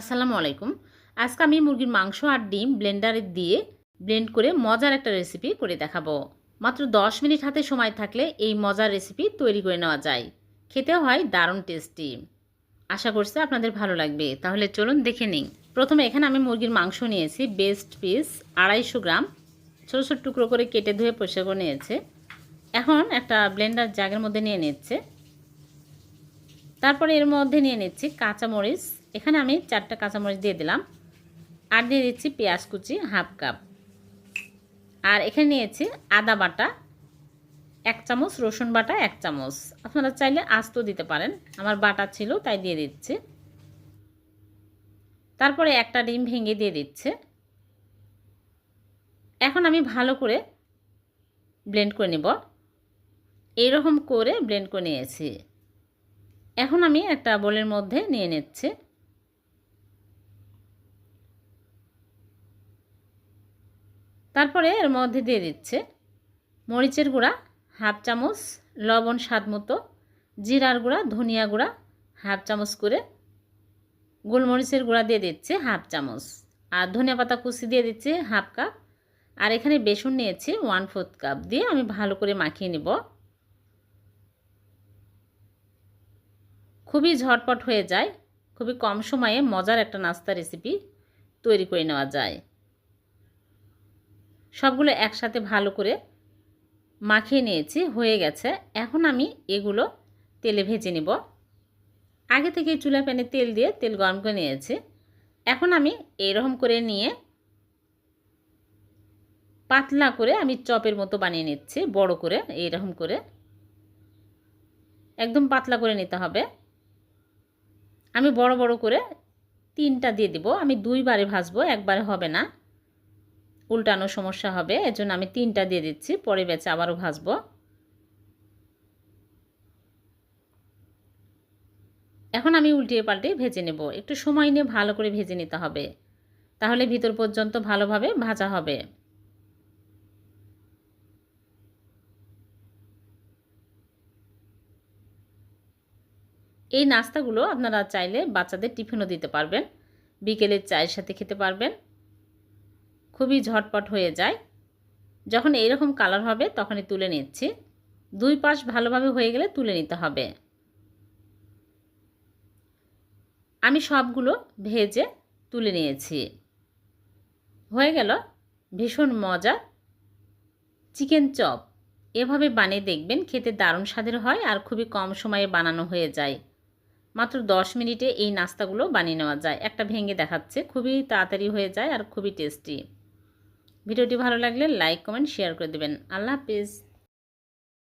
আসসালামু আলাইকুম। আজকে আমি মুরগির মাংস আর ডিম ব্লেন্ডারে দিয়ে ব্লেন্ড করে মজার একটা রেসিপি করে দেখাবো। মাত্র 10 মিনিট হাতে সময় থাকলে এই মজার রেসিপি তৈরি করে নেওয়া যায়। খেতেও হয় দারুণ টেস্টি। আশা করছি আপনাদের ভালো লাগবে। তাহলে চলুন দেখে নিন প্রথমে এখানে আমি মুরগির মাংস নিয়েছি। বেস্ট পিস আড়াইশো গ্রাম। ছোটো ছোটো টুকরো করে কেটে ধুয়ে করে নিয়েছে। এখন একটা ব্লেন্ডার জাগের মধ্যে নিয়ে নিচ্ছে। তারপরে এর মধ্যে নিয়ে নিচ্ছি কাঁচামরিচ এখানে আমি চারটা কাঁচামরিচ দিয়ে দিলাম। আর দিয়ে দিচ্ছি পেঁয়াজ কুচি হাফ কাপ। আর এখানে নিয়েছি আদা বাটা, এক চামচ, রসুন বাটা, এক চামচ। আপনারা চাইলে আস্ত দিতে পারেন। আমার বাটা ছিল, তাই দিয়ে দিচ্ছি। তারপরে একটা ডিম ভেঙে দিয়ে দিচ্ছে। এখন আমি ভালো করে ব্লেন্ড করে নেব। এইরকম করে ব্লেন্ড করে নিয়েছি। এখন আমি একটা বোলের মধ্যে নিয়ে নিচ্ছি। তারপরে এর মধ্যে দিয়ে দিচ্ছে মরিচের গুঁড়া, হাফ চামচ লবণ স্বাদ মতো, জিরার গুঁড়া, ধনিয়া গুঁড়া, হাফ চামচ করে গোলমরিচের গুঁড়া দিয়ে দিচ্ছে হাফ চামচ। আর ধনিয়া পাতা কুচি দিয়ে দিচ্ছে হাফ কাপ। আর এখানে বেসন নিয়েছি ওয়ান ফোর্থ কাপ দিয়ে আমি ভালো করে মাখিয়ে নেব। খুবই ঝটপট হয়ে যায়, খুবই কম সময়ে মজার একটা নাস্তা রেসিপি তৈরি করে নেওয়া যায়। সবগুলো একসাথে ভালো করে মাখিয়ে নিয়েছি, হয়ে গেছে। এখন আমি এগুলো তেলে ভেজে নেব। আগে থেকে চুলা প্যানে তেল দিয়ে তেল গরম করে নিয়েছি। এখন আমি এইরকম করে নিয়ে পাতলা করে আমি চপের মতো বানিয়ে নিচ্ছি, বড় করে এইরকম করে। একদম পাতলা করে নিতে হবে। আমি বড় বড় করে তিনটা দিয়ে দিব। আমি দুইবারে ভাজবো, একবারে হবে না। উল্টানো সমস্যা হবে, এজন্য আমি তিনটা দিয়ে দিচ্ছি, পরে বেচে আবারও ভাজবো। এখন আমি উল্টিয়ে পাল্টে ভেজে নেব, একটু সময় নিয়ে ভালো করে ভেজে নিতে হবে, তাহলে ভিতর পর্যন্ত ভালোভাবে ভাজা হবে। এই নাস্তাগুলো আপনারা চাইলে বাচ্চাদের টিফিনও দিতে পারবেন, বিকেলের চায়ের সাথে খেতে পারবেন। খুবই ঝটপট হয়ে যায়। যখন এইরকম কালার হবে, তখনই তুলে নিচ্ছি। দুই পাশ ভালোভাবে হয়ে গেলে তুলে নিতে হবে। আমি সবগুলো ভেজে তুলে নিয়েছি। হয়ে গেল ভীষণ মজা চিকেন চপ। এভাবে বানিয়ে দেখবেন খেতে দারুণ স্বাদের হয় আর খুবই কম সময়ে বানানো হয়ে যায়। মাত্র দশ মিনিটে এই নাস্তাগুলো বানিয়ে নেওয়া যায়। একটা ভেঙে দেখাচ্ছে। খুবই তাড়াতাড়ি হয়ে যায় আর খুবই টেস্টি ভিডিওটি ভালো লাগলে লাইক কমেন্ট শেয়ার করে দেবেন। আল্লাহ হাফিজ।